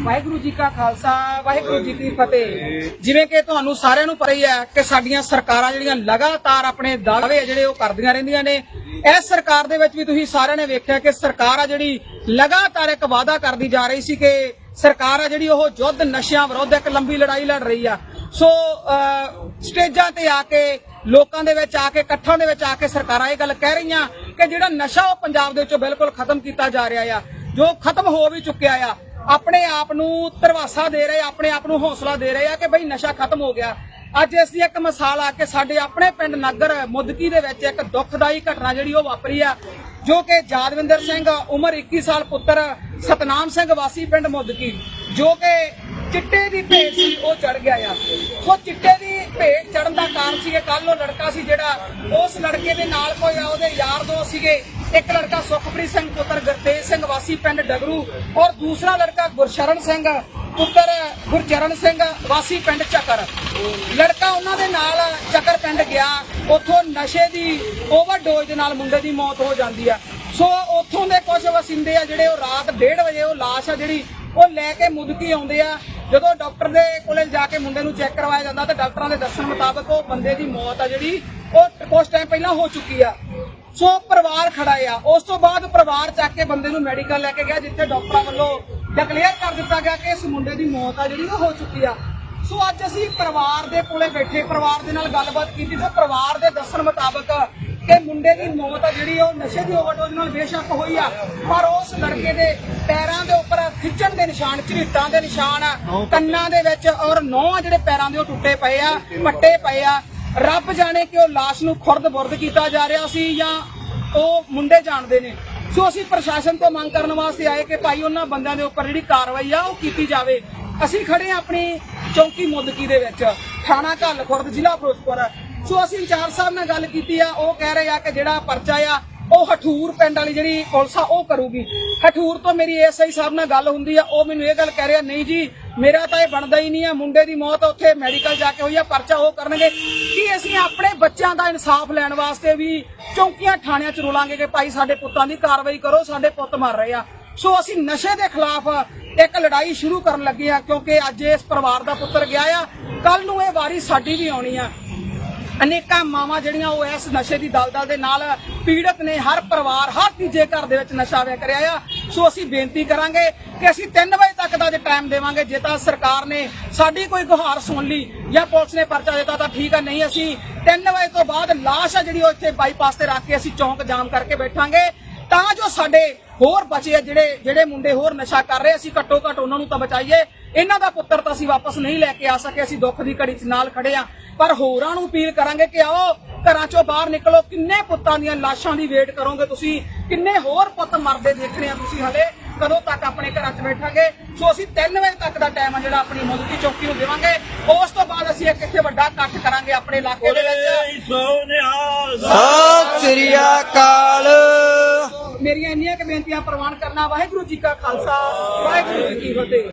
ਵਾਹਿਗੁਰੂ ਜੀ ਕਾ ਖਾਲਸਾ, ਵਾਹਿਗੁਰੂ ਜੀ ਕੀ ਫਤਿਹ। ਜਿਵੇਂ ਕਿ ਤੁਹਾਨੂੰ ਸਾਰਿਆਂ ਨੂੰ ਪਤਾ ਹੀ ਹੈ ਕਿ ਸਾਡੀਆਂ ਸਰਕਾਰਾਂ ਜਿਹੜੀਆਂ ਲਗਾਤਾਰ ਆਪਣੇ ਦਾਅਵੇ ਜਿਹੜੇ ਉਹ ਕਰਦੀਆਂ ਰਹਿੰਦੀਆਂ ਨੇ। ਇਸ ਸਰਕਾਰ ਦੇ ਵਿੱਚ ਵੀ ਤੁਸੀਂ ਸਾਰਿਆਂ ਨੇ ਵੇਖਿਆ ਕਿ ਸਰਕਾਰ ਆ ਜਿਹੜੀ ਲਗਾਤਾਰ ਇੱਕ ਵਾਅਦਾ ਕਰਦੀ ਜਾ ਰਹੀ ਸੀ ਕਿ ਸਰਕਾਰ ਆ ਜਿਹੜੀ ਉਹ ਯੁੱਧ ਨਸ਼ਿਆਂ ਵਿਰੁੱਧ ਇੱਕ ਲੰਬੀ ਲੜਾਈ ਲੜ ਰਹੀ ਆ। ਸੋ ਸਟੇਜਾਂ ਤੇ ਆ ਕੇ, ਲੋਕਾਂ ਦੇ ਵਿੱਚ ਆ ਕੇ, ਇਕੱਠਾਂ ਦੇ ਵਿੱਚ ਆ ਕੇ ਸਰਕਾਰਾਂ ਇਹ ਗੱਲ ਕਹਿ ਰਹੀਆਂ ਕਿ ਜਿਹੜਾ ਨਸ਼ਾ ਉਹ ਪੰਜਾਬ ਦੇ ਵਿੱਚੋਂ ਬਿਲਕੁਲ ਖਤਮ ਕੀਤਾ ਜਾ ਰਿਹਾ ਆ, ਜੋ ਖਤਮ ਹੋ ਵੀ ਚੁੱਕਿਆ ਆ। ਆਪਣੇ ਆਪ ਨੂੰ ਧਰਵਾਸਾ ਦੇ ਰਹੇ ਆਪਣੇ ਆਪ ਨੂੰ ਹੌਸਲਾ ਦੇ ਰਹੇ ਆ ਕਿ ਬਈ ਨਸ਼ਾ ਖਤਮ ਹੋ ਗਿਆ। ਅੱਜ ਇਸ ਇੱਕ ਮਿਸਾਲ ਆ ਕੇ ਸਾਡੇ ਆਪਣੇ ਪਿੰਡ ਨਗਰ ਮੁਦਕੀ ਦੇ ਵਿੱਚ ਇੱਕ ਦੁੱਖਦਾਈ ਘਟਨਾ ਜਿਹੜੀ ਉਹ ਵਾਪਰੀ ਆ, ਜੋ ਕਿ ਜਾਦਵਿੰਦਰ ਸਿੰਘ ਉਮਰ 21 ਸਾਲ ਪੁੱਤਰ ਸਤਨਾਮ ਸਿੰਘ ਵਾਸੀ ਪਿੰਡ ਮੁਦਕੀ, ਜੋ ਕਿ ਚਿੱਟੇ ਦੀ ਭੇਟ ਸੀ, ਉਹ ਚੜ ਗਿਆ ਆ। ਸੋ ਚਿੱਟੇ ਦੀ ਭੇਟ ਚੜਨ ਦਾ ਕਾਰਨ ਸੀ ਕਿ ਕੱਲ ਉਹ ਲੜਕਾ ਸੀ ਜਿਹੜਾ, ਉਸ ਲੜਕੇ ਦੇ ਨਾਲ ਕੋਈ ਉਹਦੇ ਯਾਰ ਦੋਸਤ ਸੀਗੇ। ਇੱਕ ਲੜਕਾ ਸੁਖਪ੍ਰੀਤ ਸਿੰਘ, ਪੁੱਤਰ ਗੁਰਤੇਜ ਸਿੰਘ, ਵਾਸੀ ਪਿੰਡ ਡਗਰੂ ਔਰ ਦੂਸਰਾ ਲੜਕਾ ਗੁਰਸ਼ਰਨ ਸਿੰਘ, ਪੁੱਤਰ ਗੁਰਚਰਨ ਸਿੰਘ, ਵਾਸੀ ਪਿੰਡ ਚੱਕਰ। ਲੜਕਾ ਉਹਨਾਂ ਦੇ ਨਾਲ ਚੱਕਰ ਪਿੰਡ ਗਿਆ। ਉੱਥੋਂ ਨਸ਼ੇ ਦੀ ਓਵਰਡੋਜ਼ ਦੇ ਨਾਲ ਮੁੰਡੇ ਦੀ ਮੌਤ ਹੋ ਜਾਂਦੀ ਆ। ਸੋ ਉੱਥੋਂ ਦੇ ਕੁਝ ਵਸਿੰਦੇ ਆ ਜਿਹੜੇ ਉਹ ਰਾਤ 1:30 ਵਜੇ ਉਹ ਲਾਸ਼ ਆ ਜਿਹੜੀ ਉਹ ਲੈ ਕੇ ਮੁਦਕੀ ਆਉਂਦੇ ਆ। ਜਦੋਂ ਡਾਕਟਰ ਦੇ ਕੋਲੇ ਜਾ ਕੇ ਮੁੰਡੇ ਨੂੰ ਚੈੱਕ ਕਰਵਾਇਆ ਜਾਂਦਾ ਤਾਂ ਡਾਕਟਰਾਂ ਦੇ ਦੱਸਣ ਮੁਤਾਬਕ ਉਹ ਬੰਦੇ ਦੀ ਮੌਤ ਆ ਜਿਹੜੀ ਉਹ ਕੁਝ ਟਾਈਮ ਪਹਿਲਾਂ ਹੋ ਚੁੱਕੀ ਆ। ਸੋ ਪਰਿਵਾਰ ਖੜਾ ਆ। ਉਸ ਤੋਂ ਬਾਅਦ ਪਰਿਵਾਰ ਚੱਕ ਕੇ ਬੰਦੇ ਨੂੰ ਮੈਡੀਕਲ ਲੈ ਕੇ ਗਿਆ ਜਿੱਥੇ ਡਾਕਟਰਾਂ ਵੱਲੋਂ ਡਿਕਲੇਅਰ ਕਰ ਦਿੱਤਾ ਗਿਆ ਕਿ ਇਸ ਮੁੰਡੇ ਦੀ ਮੌਤ ਆ ਜਿਹੜੀ ਉਹ ਹੋ ਚੁੱਕੀ ਆ। ਸੋ ਅੱਜ ਅਸੀਂ ਪਰਿਵਾਰ ਦੇ ਕੋਲੇ ਬੈਠੇ ਪਰਿਵਾਰ ਦੇ ਨਾਲ ਗੱਲਬਾਤ ਕੀਤੀ ਤੇ ਪਰਿਵਾਰ ਦੇ ਦੱਸਣ ਮੁਤਾਬਕ ਕਿ ਮੁੰਡੇ ਦੀ ਮੌਤ ਆ ਜਿਹੜੀ ਉਹ ਨਸ਼ੇ ਦੀ ਓਵਰਡੋਜ਼ ਨਾਲ ਬੇਸ਼ੱਕ ਹੋਈ ਆ। ਪਰ ਉਸ ਲੜਕੇ ਦੇ ਪੈਰਾਂ ਦੇ ਉੱਪਰ ਖਿੱਚਣ ਦੇ ਨਿਸ਼ਾਨ ਝਰੀਟਾਂ ਦੇ ਨਿਸ਼ਾਨ ਕੰਨਾਂ ਦੇ ਵਿੱਚ ਔਰ ਨੌਂ ਜਿਹੜੇ ਪੈਰਾਂ ਦੇ ਉਹ ਟੁੱਟੇ ਪਏ ਆ ਪੱਟੇ ਪਏ ਆ। ਰੱਬ ਜਾਣੇ ਕਿ ਉਹ ਲਾਸ਼ ਨੂੰ ਖੁਰਦ-ਬੁਰਦ ਕੀਤਾ ਜਾ ਰਿਹਾ ਸੀ ਜਾਂ ਉਹ ਮੁੰਡੇ ਜਾਣਦੇ ਨੇ। ਸੋ ਅਸੀਂ ਪ੍ਰਸ਼ਾਸਨ ਤੋਂ ਮੰਗ ਕਰਨ ਵਾਸਤੇ ਆਏ ਕਿ ਭਾਈ ਉਹਨਾਂ ਬੰਦਿਆਂ ਦੇ ਉੱਪਰ ਜਿਹੜੀ ਕਾਰਵਾਈ ਆ ਉਹ ਕੀਤੀ ਜਾਵੇ। ਅਸੀਂ ਖੜੇ ਹਾਂ ਆਪਣੀ ਚੌਂਕੀ ਮੁੱਦਕੀ ਦੇ ਵਿੱਚ, ਥਾਣਾ ਘੱਲ ਖੁਰਦ, ਜ਼ਿਲ੍ਹਾ ਫਿਰੋਜ਼ਪੁਰ। ਸੋ ਅਸੀਂ ਇੰਚਾਰਜ ਸਾਹਿਬ ਨਾਲ ਗੱਲ ਕੀਤੀ ਆ, ਉਹ ਕਹਿ ਰਹੇ ਆ ਕਿ ਜਿਹੜਾ ਪਰਚਾ ਆ, ਉਹ ਹਠੂਰ ਪਿੰਡ ਵਾਲੀ ਜਿਹੜੀ ਪੁਲਿਸ ਆ, ਉਹ ਕਰੂਗੀ। ਹਠੂਰ ਤੋਂ ਮੇਰੀ ਐਸਆਈ ਸਾਹਿਬ ਨਾਲ ਗੱਲ ਹੁੰਦੀ ਆ, ਉਹ ਮੈਨੂੰ ਇਹ ਗੱਲ ਕਹਿ ਰਿਹਾ, ਨਹੀਂ ਜੀ ਮੇਰਾ ਤਾਂ ਇਹ ਬਣਦਾ ਹੀ ਨਹੀਂ ਆ, ਮੁੰਡੇ ਦੀ ਮੌਤ ਉੱਥੇ ਮੈਡੀਕਲ ਜਾ ਕੇ ਹੋਈ ਆ, ਪਰਚਾ ਉਹ ਕਰਨਗੇ। ਕੀ ਅਸੀਂ ਆਪਣੇ ਬੱਚਿਆਂ ਦਾ ਇਨਸਾਫ ਲੈਣ ਵਾਸਤੇ ਵੀ ਚੌਂਕੀਆਂ ਥਾਣਿਆਂ 'ਚ ਰੋਲਾਂਗੇ ਕਿ ਭਾਈ ਸਾਡੇ ਪੁੱਤਾਂ ਦੀ ਕਾਰਵਾਈ ਕਰੋ, ਸਾਡੇ ਪੁੱਤ ਮਰ ਰਹੇ ਆ। ਸੋ ਅਸੀਂ ਨਸ਼ੇ ਦੇ ਖਿਲਾਫ ਇੱਕ ਲੜਾਈ ਸ਼ੁਰੂ ਕਰਨ ਲੱਗੇ ਆ, ਕਿਉਂਕਿ ਅੱਜ ਇਸ ਪਰਿਵਾਰ ਦਾ ਪੁੱਤਰ ਗਿਆ ਆ। ਕੱਲ ਨੂੰ ਇਹ ਵਾਰੀ ਸਾਡੀ ਵੀ ਆਉਣੀ ਆ। ਅਨੇਕਾਂ ਮਾਵਾਂ ਜਿਹੜੀਆਂ ਉਹ ਇਸ ਨਸ਼ੇ ਦੀ ਦਲਦਲ ਦੇ ਨਾਲ ਪੀੜਤ ਨੇ, ਹਰ ਪਰਿਵਾਰ, ਹਰ ਤੀਜੇ ਘਰ ਦੇ ਵਿੱਚ ਨਸ਼ਾ ਵੇਚ ਰਿਹਾ ਆ। ਸੋ ਅਸੀਂ ਬੇਨਤੀ ਕਰਾਂਗੇ ਕਿ ਅਸੀਂ 3 ਵਜੇ ਤੱਕ ਦਾ ਜੇ ਟਾਈਮ ਦੇਵਾਂਗੇ। ਜੇ ਤਾਂ ਸਰਕਾਰ ਨੇ ਸਾਡੀ ਕੋਈ ਗੁਹਾਰ ਸੁਣ ਲਈ ਜਾਂ ਪੁਲਿਸ ਨੇ ਪਰਚਾ ਦਿੱਤਾ ਤਾਂ ਠੀਕ ਆ, ਨਹੀਂ ਅਸੀਂ 3 ਵਜੇ ਤੋਂ ਬਾਅਦ ਲਾਸ਼ ਆ ਜਿਹੜੀ ਉਹ ਇੱਥੇ ਬਾਈਪਾਸ ਤੇ ਰੱਖ ਕੇ ਅਸੀਂ ਚੌਂਕ ਜਾਮ ਕਰਕੇ ਬੈਠਾਂਗੇ। ਤਾਂ ਜੋ ਸਾਡੇ ਹੋਰ ਬਚੇ ਆ ਜਿਹੜੇ ਜਿਹੜੇ ਮੁੰਡੇ ਹੋਰ ਨਸ਼ਾ ਕਰ ਰਹੇ, ਅਸੀਂ ਘੱਟੋ ਘੱਟ ਉਹਨਾਂ ਨੂੰ ਤਾਂ ਬਚਾਈਏ। ਇਹਨਾਂ ਦਾ ਪੁੱਤਰ ਤਾਂ ਅਸੀਂ ਵਾਪਸ ਨਹੀਂ ਲੈ ਕੇ ਆ ਸਕੇ, ਅਸੀਂ ਦੁੱਖ ਦੀ ਘੜੀ 'ਚ ਨਾਲ ਖੜੇ ਆ। ਪਰ ਹੋਰਾਂ ਨੂੰ ਅਪੀਲ ਕਰਾਂਗੇ ਕਿ ਆਓ, ਘਰਾਂ ਚੋਂ ਬਾਹਰ ਨਿਕਲੋ। ਕਿੰਨੇ ਪੁੱਤਾਂ ਦੀਆਂ ਲਾਸ਼ਾਂ ਦੀ ਵੇਟ ਕਰੋਗੇ ਤੁਸੀਂ? ਕਿੰਨੇ ਹੋਰ ਪੁੱਤ ਮਰਦੇ ਦੇਖਣੇ ਆ ਤੁਸੀਂ ਹਲੇ? ਕਦੋਂ ਤੱਕ ਆਪਣੇ ਘਰਾਂ 'ਚ ਬੈਠਾਂਗੇ? ਸੋ ਅਸੀਂ 3 ਵਜੇ ਤੱਕ ਦਾ ਟਾਈਮ ਆ ਜਿਹੜਾ ਆਪਣੀ ਮੁਲਕੀ ਚੌਕੀ ਨੂੰ ਦੇਵਾਂਗੇ। ਉਸ ਤੋਂ ਬਾਅਦ ਅਸੀਂ ਇੱਕ ਇੱਥੇ ਵੱਡਾ ਇਕੱਠ ਕਰਾਂਗੇ ਆਪਣੇ ਇਲਾਕੇ ਦੇ ਵਿੱਚ। ਸਤਿ ਸ੍ਰੀ ਅਕਾਲ। ਮੇਰੀਆਂ ਇੰਨੀਆਂ ਕਿ ਬੇਨਤੀਆਂ ਪ੍ਰਵਾਨ ਕਰਨਾ। ਵਾਹਿਗੁਰੂ ਜੀ ਕਾ ਖਾਲਸਾ ਵਾਹਿਗੁਰੂ ਜੀ ਕੀ ਫਤਿਹ।